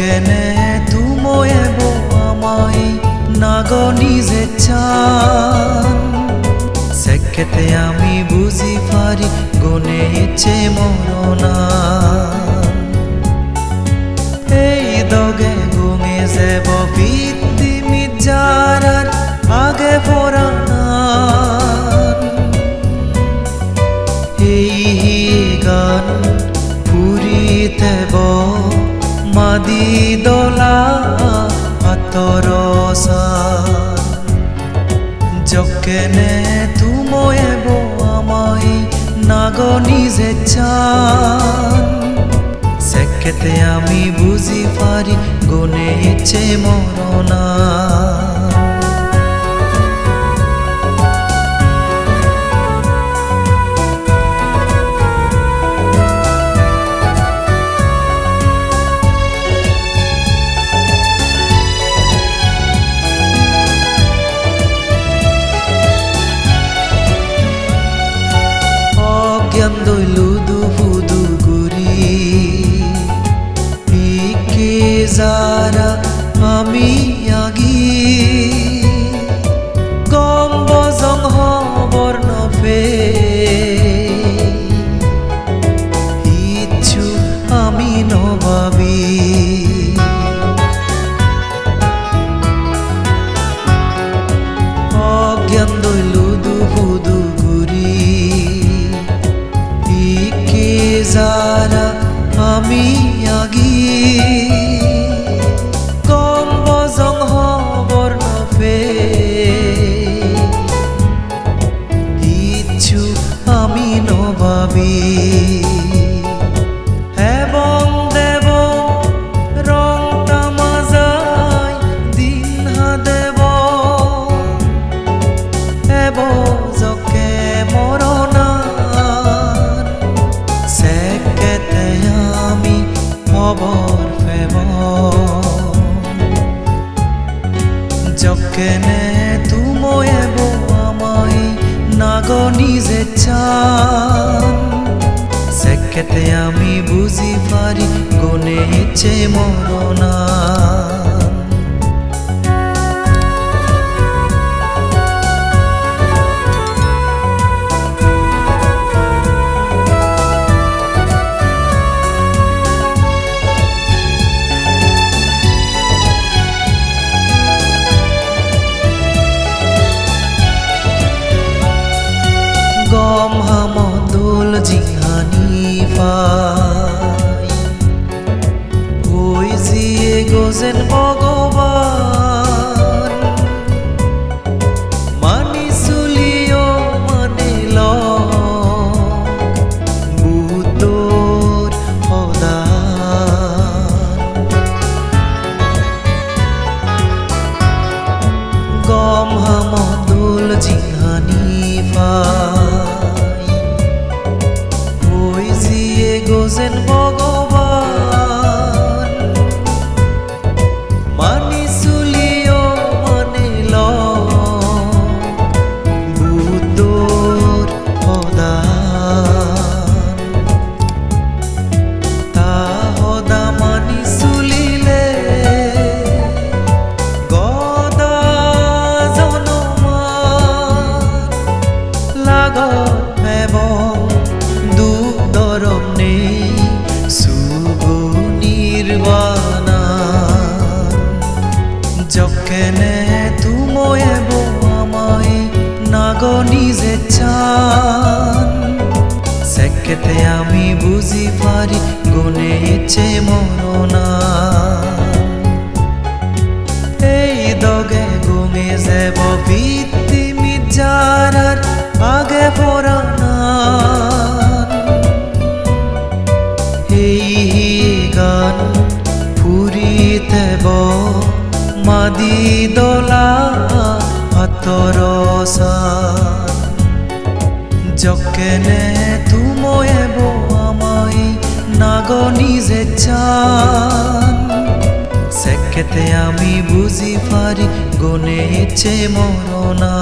কেনে তুময়েব আমাই নাগ নিজে চেকেতে আমি বুঝি পারি গনে ইচ্ছে মরনা এই দগে গুমে যাব ভিত্তি মিজারার আগে পরান এই গান পুরীতে বল। দোলা আতরসান যকেনে তুময়েব আমাই নাগনি যে চান সেকেতে আমি বুঝি পারি গুনে ইচ্ছে মরনা অজ্ঞান দইলু দুহুদু গুরি পিকে যারা আমি আগি যকেনে তুময়েব আমায় নাগনি যে চান। সেকেতে আমি বুঝি পারি গনে ইচ্ছে মরনা গম হামদুল জিহানি পাই ওই জিয়ে গোজেন ভগবান নির্বাণা যকেনে তুময়েব আমায় নাগনি যে চান। সেকেতে আমি বুঝি পারি গুনে ইচ্ছে মরনা এই দগে গুঙে যাব ভিত্তি মিজারার ফুরিতে ব মাদি দোলা আতরসান যকেনে তুময়েব আমায় নাগনি যে চান। সেকেতে আমি বুঝি পারি গুনে ইচ্ছে মরনা